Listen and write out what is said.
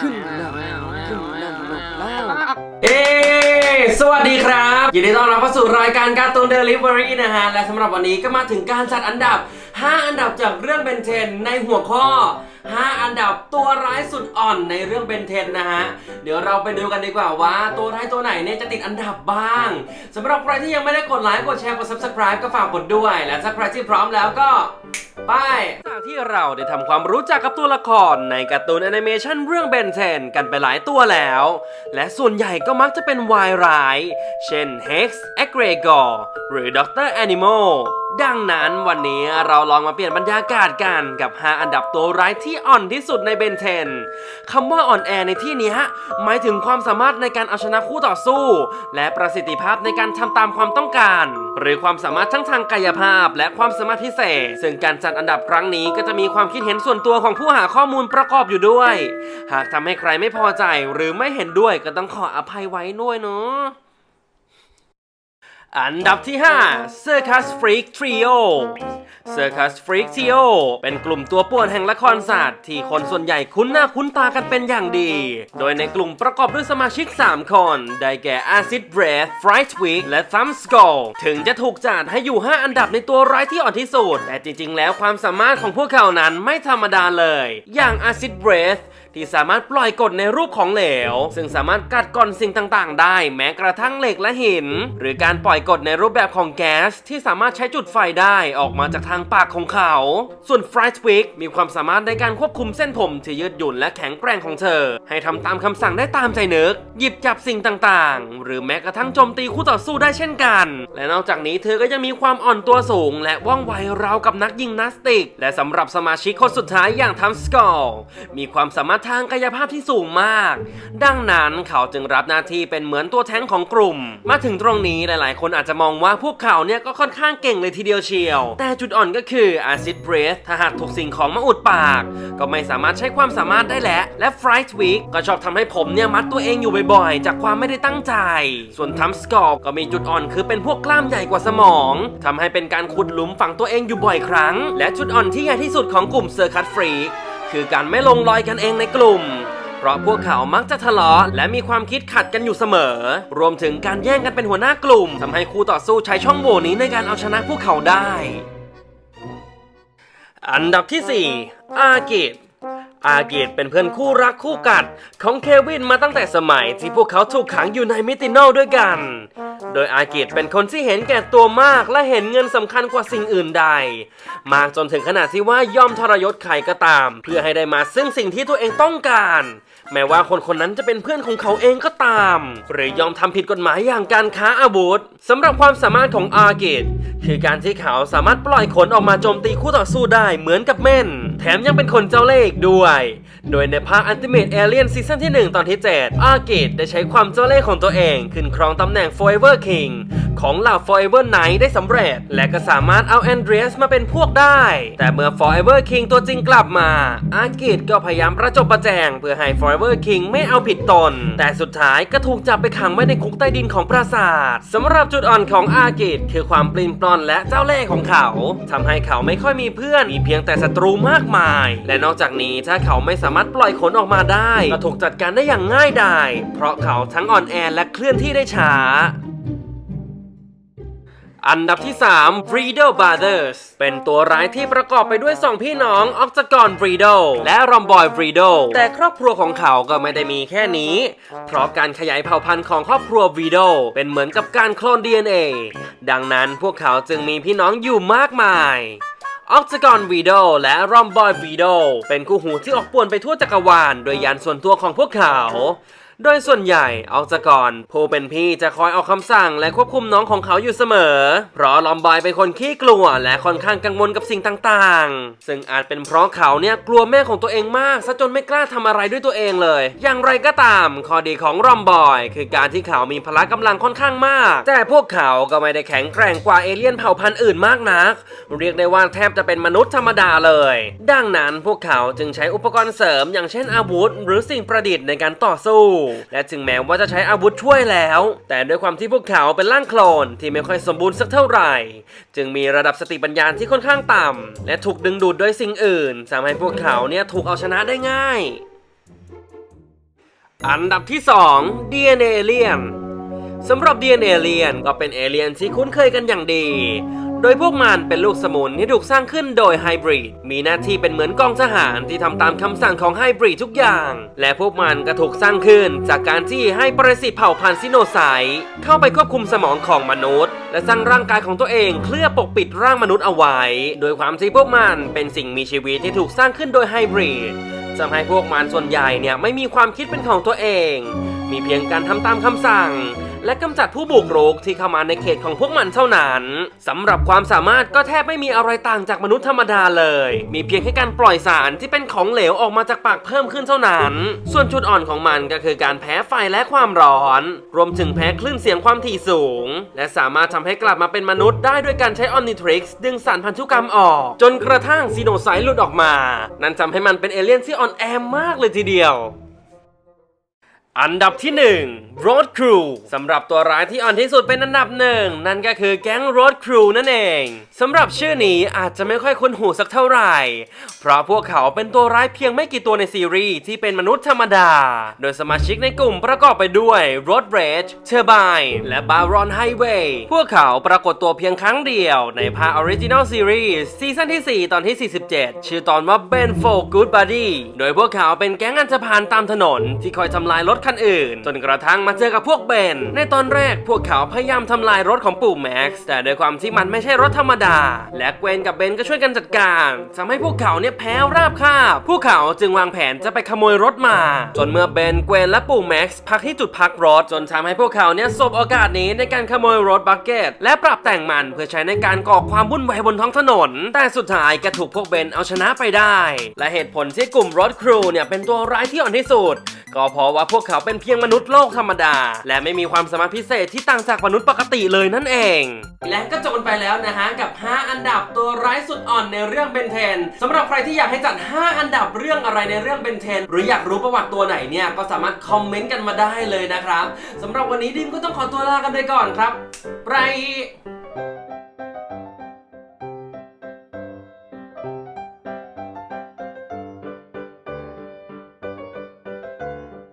ขึ้นแล้วขึ้นนำแล้วเอ๊สวัสดีครับ ยินดีต้อนรับเข้าสู่รายการการ์ตูนเดลิเวอรี่นะฮะ และสำหรับวันนี้ก็มาถึงการจัดอันดับ 5 อันดับจากเรื่องเบนเทนในหัวข้อ 5 อันดับตัวร้ายสุดอ่อนในเรื่องเบนเทนนะฮะ เดี๋ยวเราไปดูกันดีกว่าว่า ตัวร้ายตัวไหนเนี่ยจะติดอันดับบ้างสำหรับใครที่ยังไม่ได้กดไลค์กดแชร์กด subscribe ก็ฝากกดด้วย และถ้าใครที่พร้อมแล้วก็ไปจากที่เราได้ทำความรู้จักกับตัวละครในการ์ตูนแอนิเมชันเรื่องเบนเทนกันไปหลายตัวแล้ว และส่วนใหญ่ก็มักจะเป็นวายร้าย เช่น Hex e g r e g o r หรือ Dr. Animal ดังนั้นวันนี้เราลองมาเปลี่ยนบรรยากาศกันกับ 5 อันดับตัวร้ายที่อ่อนที่สุดในเบนเทนคำว่าอ่อนแอในที่นี้หมายถึงความสามารถในการเอาชนะคู่ต่อสู้ และประสิทธิภาพในการทำตามความต้องการ หรือความสามารถทั้งทางกายภาพ และความสามารถพิเศษ ซึ่งการจัดอันดับครั้งนี้ก็จะมีความคิดเห็นส่วนตัวของผู้หาข้อมูลประกอบอยู่ด้วย หากทำให้ใครไม่พอใจหรือไม่เห็นด้วยก็ต้องขออภัยไว้ด้วยเนาะ อันดับที่ 5 Circus Freak Trio Circus Freak Trio เป็นกลุ่มตัวป่วนแห่งละครศาสตร์ที่คนส่วนใหญ่คุ้นหน้าคุ้นตากันเป็นอย่างดี โดยในกลุ่มประกอบด้วยสมาชิก 3 คน ได้แก่ Acid Breath Fright Week และ Thumb Skull ถึงจะถูกจัดให้อยู่ 5 อันดับในตัวร้ายที่อ่อนที่สุด แต่จริงๆ แล้วความสามารถของพวกเขานั้นไม่ธรรมดาเลย อย่าง Acid Breath ที่สามารถปล่อยกฎในรูปของเหลว ซึ่งสามารถกัดก่อนสิ่งต่างๆ ได้ แม้กระทั่งเหล็กและหิน หรือการปล่อยกฎในรูปแบบของแก๊ส ที่สามารถใช้จุดไฟได้ออกมาจากทางปากของเขา ส่วน f r i g h t w i c k มีความสามารถในการควบคุมเส้นผมที่ยืดหยุ่นและแข็งแกร่งของเธอ ให้ทำตามคำสั่งได้ตามใจนึก หยิบจับสิ่งต่างๆ หรือแม้กระทั่งโจมตีคู่ต่อสู้ได้เช่นกัน และนอกจากนี้เธอก็ยังมีความอ่อนตัวสูง และว่องไวราวกับนักยิงนาสติก และสำหรับสมาชิกคนสุดท้ายอย่างทัมสกอลมีความสามารถทางกายภาพที่สูงมาก ดังนั้นเขาจึงรับหน้าที่เป็นเหมือนตัวแทงของกลุ่ม มาถึงตรงนี้หลาย ๆ คนอาจจะมองว่าพวกเขาเนี่ยก็ค่อนข้างเก่งเลยทีเดียวเชียว แต่จุดอ่อนก็คือ Acid Breath ถ้าหากถูกสิ่งของมาอุดปาก ก็ไม่สามารถใช้ความสามารถได้แล้วและ Fright Week ก็ชอบทำให้ผมเนี่ยมัดตัวเองอยู่บ่อย ๆ จากความไม่ได้ตั้งใจ ส่วน Thumb Skull ก็มีจุดอ่อนคือเป็นพวกกล้ามใหญ่กว่าสมองทำให้เป็นการขุดหลุมฝังตัวเองอยู่บ่อยครั้ง และจุดอ่อนที่ใหญ่ที่สุดของกลุ่ม Circuit Freak คื คือการไม่ลงรอยกันเองในกลุ่ม เพราะพวกเขามักจะทะเลาะและมีความคิดขัดกันอยู่เสมอ รวมถึงการแย่งกันเป็นหัวหน้ากลุ่มทำให้คู่ต่อสู้ใช้ช่องโหว่นี้ในการเอาชนะพวกเขาได้ อันดับที่ 4 อากิตอากิตเป็นเพื่อนคู่รักคู่กัดของเควินมาตั้งแต่สมัยที่พวกเขาถูกขังอยู่ในมิติโนลด้วยกัน โดยอากิตเป็นคนที่เห็นแก่ตัวมากและเห็นเงินสำคัญกว่าสิ่งอื่นใด มากจนถึงขนาดที่ว่ายอมทรยศใครก็ตาม เพื่อให้ได้มาซึ่งสิ่งที่ตัวเองต้องการ แม้ว่าคนคนนั้นจะเป็นเพื่อนของเขาเองก็ตาม หรือยอมทำผิดกฎหมายอย่างการค้าอาวุธสำหรับความสามารถของอากิตคือการที่เขาสามารถปล่อยขนออกมาโจมตีคู่ต่อสู้ได้เหมือนกับเม่นแถมยังเป็นคนเจ้าเล่ห์อีกด้วย โดยในภาค Ultimate Alien ซีซั่นที่ 1 ตอนที่ 7 อาเกตได้ใช้ความเจ้าเล่ห์ของตัวเอง ขึ้นครองตำแหน่ง Forever King ของเหล่า Forever Knight ได้สำเร็จ และก็สามารถเอาแอนเดรียสมาเป็นพวกได้ แต่เมื่อ Forever King ตัวจริงกลับมา อากิตก็พยายามประจบประแจง เพื่อให้ Forever King ไม่เอาผิดตน แต่สุดท้ายก็ถูกจับไปขังไว้ในคุกใต้ดินของปราสาทสำหรับจุดอ่อนของอากิตคือความปลิ้นปลอนและเจ้าเล่ห์ของเขาทำให้เขาไม่ค่อยมีเพื่อนมีเพียงแต่ศัตรูมากมาย และนอกจากนี้ถ้าเขาไม่สามารถปล่อยขนออกมาได้ก็ถูกจัดการได้อย่างง่ายดายเพราะเขาทั้งอ่อนแอและเคลื่อนที่ได้ช้า อันดับที่ 3 b r e d o Brothers เป็นตัวร้ายที่ประกอบไปด้วย 2 พี่น้องออกจากอน b r e d o และรอมบอย b r e d o แต่ครอบครัวของเขาก็ไม่ได้มีแค่นี้ เพราะการขยายเผ่าพันธุ์ของครอบครัว b r e d o เป็นเหมือนกับการโคลน DNA ดังนั้นพวกเขาจึงมีพี่น้องอยู่มากมายออกจากอนวีโดและรอมบอยวีโดเป็นคู่หูที่ออกป่วนไปทั่วจักรวาล โดยยานส่วนตัวของพวกเขา โดยส่วนใหญ่ออกจากอนผู้เป็นพี่จะคอยออกคำสั่งและควบคุมน้องของเขาอยู่เสมอ เพราะลอมบอยเป็นคนขี้กลัวและค่อนข้างกังวลกับสิ่งต่างๆ ซึ่งอาจเป็นเพราะเขาเนี่ยกลัวแม่ของตัวเองมากซะจนไม่กล้าทำอะไรด้วยตัวเองเลย อย่างไรก็ตามข้อดีของรอมบอย คือการที่เขามีพละกำลังค่อนข้างมาก แต่พวกเขาก็ไม่ได้แข็งแกร่งกว่าเอเลี่ยนเผ่าพันธุ์อื่นมากนัก เรียกได้ว่าแทบจะเป็นมนุษย์ธรรมดาเลย ดังนั้นพวกเขาจึงใช้อุปกรณ์เสริม อย่างเช่นอาวุธ หรือสิ่งประดิษฐ์ในการต่อสู้และถึงแม้ว่าจะใช้อาวุธช่วยแล้ว แต่ด้วยความที่พวกเขาเป็นร่างโคลนที่ไม่ค่อยสมบูรณ์สักเท่าไหร่ จึงมีระดับสติปัญญาที่ค่อนข้างต่ำและถูกดึงดูดโดยสิ่งอื่นทำให้พวกเขาเนี่ยถูกเอาชนะได้ง่าย อันดับที่ 2 DNA Alien สำหรับ DNA Alien ก็เป็นเอเลียนที่คุ้นเคยกันอย่างดี โดยพวกมันเป็นลูกสมุนที่ถูกสร้างขึ้นโดยไฮบริดมีหน้าที่เป็นเหมือนกองทหารที่ทำตามคำสั่งของไฮบริดทุกอย่าง และพวกมันก็ถูกสร้างขึ้นจากการที่ให้ปรสิตเผ่าพันธุ์ซิโนไซต์เข้าไปควบคุมสมองของมนุษย์ และสร้างร่างกายของตัวเองเคลือบปกปิดร่างมนุษย์เอาไว้ โดยความที่พวกมันเป็นสิ่งมีชีวิตที่ถูกสร้างขึ้นโดยไฮบริดทำให้พวกมันส่วนใหญ่เนี่ยไม่มีความคิดเป็นของตัวเอง มีเพียงการทำตามคำสั่ง และกำจัดผู้บุกรุกที่เข้ามาในเขตของพวกมันเท่านั้นสำหรับความสามารถก็แทบไม่มีอะไรต่างจากมนุษย์ธรรมดาเลย มีเพียงแค่การปล่อยสารที่เป็นของเหลวออกมาจากปากเพิ่มขึ้นเท่านั้น ส่วนจุดอ่อนของมันก็คือการแพ้ไฟและความร้อน รวมถึงแพ้คลื่นเสียงความถี่สูง และสามารถทำให้กลับมาเป็นมนุษย์ได้ด้วยการใช้ออมนิทริกซ์ดึงสารพันธุกรรมออก จนกระทั่งซีโนไซต์หลุดออกมา นั่นทำให้มันเป็นเอเลี่ยนที่อ่อนแอมากเลยทีเดียว อันดับที่1 Road Crew สำหรับตัวร้ายที่อ่อนที่สุดเป็นอันดับหนึ่งนั่นก็คือแก๊ง Road Crew นั่นเองสำหรับชื่อนี้อาจจะไม่ค่อยคุ้นหูสักเท่าไหร่ เพราะพวกเขาเป็นตัวร้ายเพียงไม่กี่ตัวในซีรีส์ที่เป็นมนุษย์ธรรมดา โดยสมาชิกในกลุ่มประกอบไปด้วย Road Rage Turbine และ Baron Highway พวกเขาปรากฏตัวเพียงครั้งเดียวในภาค Original Series ซีซั่นที่ 4 ตอนที่ 47 ชื่อตอนว่า Ben for Good Buddy โดยพวกเขาเป็นแก๊งอันธพาลตามถนนที่คอยทำลายรถคันอื่น จนกระทั่งมาเจอกับพวกเบน ในตอนแรกพวกเขาพยายามทำลายรถของปู่แม็กซ์แต่โดยความที่มันไม่ใช่รถธรรมดา และเกวนกับเบนก็ช่วยกันจัดการทำให้พวกเขาเนี่ยแพ้ราบคาบพวกเขาจึงวางแผนจะไปขโมยรถมา จนเมื่อเบนเกวนและปู่แม็กซ์พักที่จุดพักรถจนทำให้พวกเขาเนี่ยสบโอกาสนี้ในการขโมยรถบักเก็ตและปรับแต่งมันเพื่อใช้ในการก่อความวุ่นวายบนท้องถนน แต่สุดท้ายก็ถูกพวกเบนเอาชนะไปได้ และเหตุผลที่กลุ่มรถครูเนี่ยเป็นตัวร้ายที่อ่อนที่สุด ก็เพราะว่าพวกเขาเป็นเพียงมนุษย์โลกธรรมดา และไม่มีความสามารถพิเศษที่ต่างจากมนุษย์ปกติเลยนั่นเอง และก็จบกันไปแล้วนะฮะกับ 5 อันดับตัวร้ายสุดอ่อนในเรื่องเบนเทนสำหรับใครที่อยากให้จัด 5 อันดับเรื่องอะไรในเรื่องเบนเทนหรืออยากรู้ประวัติตัวไหนเนี่ยก็สามารถคอมเมนต์กันมาได้เลยนะครับสำหรับวันนี้ดิมก็ต้องขอตัวลากันไปก่อนครับไป